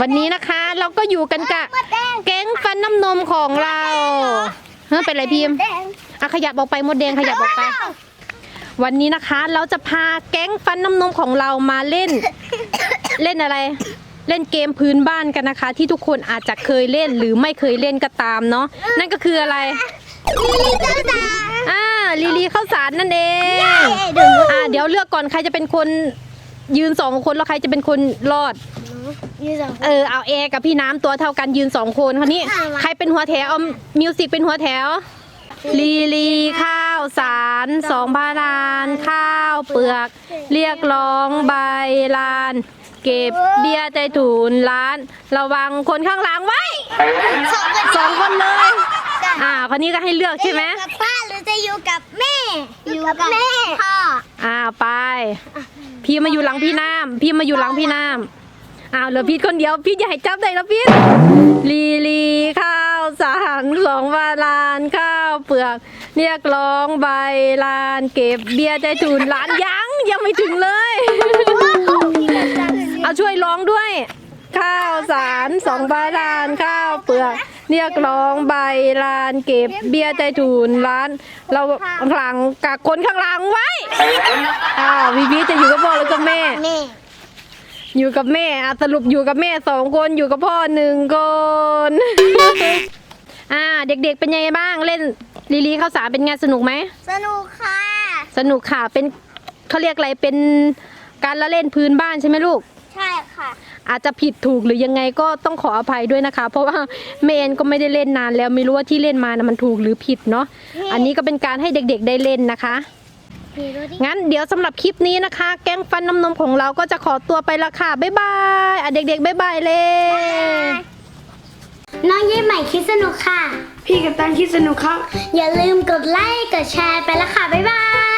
วันนี้นะคะเราก็อยู่กันกับแก๊งฟันน้ำนมของเราเฮ้ยเป็นไรพิมพ์อะขยับออกไปมดแดงขยับออกไป วันนี้นะคะเราจะพาแก๊งฟันน้ำนมของเรามาเล่น เล่นอะไร เล่นเกมพื้นบ้านกันนะคะ ที่ทุกคนอาจจะเคยเล่นหรือไม่เคยเล่นก็ตามเนาะนั่นก็คืออะไรอ่าลีลีข้าวสารนั่นเองอ่าเดี๋ยวเลือกก่อนใครจะเป็นคน ยืนสองคนแล้วใครจะเป็นคนรอด ยืนสองเออเอาเอกับพี่น้ำตัวเท่ากันยืนสองคนคนนี้ อะมา ใครเป็นหัวแถวเอามิวสิกเป็นหัวแถว ลีลีข้าวสารสองพารานข้าวเปลือก เรียกร้องใบลาน เก็บเบี้ยใจถูนล้าน ระวังคนข้างหลังไว้สองคนสองคนเลยอ่าคนนี้ก็ให้เลือกใช่ไหม จะอยู่กับป้าหรือจะอยู่กับแม่ อยู่กับแม่พ่ออ่าไป พี่มาอยู่หลังพี่น้ำพี่มาอยู่หลังพี่น้ำอ้าวเหลือพี่คนเดียวพี่อย่าให้จับได้แล้วพี่ลีลีข้าวสารสองวาลานข้าวเปลือกเรียกร้องใบลานเก็บเบี้ยใจถูนล้านยังยังไม่ถึงเลย เอาช่วยร้องด้วย ข้าวสารสองบาลานข้าว เปลือกเรียกร้องใบลานเก็บเบี้ยใจถูนล้าน เราหลังกักคนข้างหลังไว้อ้าววิวีจะอยู่กับพ่อแล้วกับแม่ แม่อยู่กับแม่อะสรุปอยู่กับแม่สองคนอยู่กับพ่อหนึ่งคนอ่าเด็กๆเป็นยังไงบ้างเล่นลีลีข้าวสารเป็นไงสนุกไหมสนุกค่ะ สนุกค่ะเป็นเขาเรียกอะไรเป็นการละเล่นพื้นบ้านใช่ไหมลูกใช่ ค่ะ อาจจะผิดถูกหรือยังไงก็ต้องขออภัยด้วยนะคะ เพราะว่าเมนก็ไม่ได้เล่นนานแล้วไม่รู้ว่าที่เล่นมานะมันถูกหรือผิดเนาะอันนี้ก็เป็นการให้เด็กๆได้เล่นนะคะพี่รู้ดิงั้นเดี๋ยวสำหรับคลิปนี้นะคะ แก๊งฟันน้ำนมของเราก็จะขอตัวไปละค่ะ บ๊ายบายอะเด็กๆบ๊ายบายเลยน้องยิ้มใหม่คิดสนุกค่ะ พี่กับตันคิดสนุกครับ อย่าลืมกดไลค์กดแชร์ไปละค่ะ บ๊ายบาย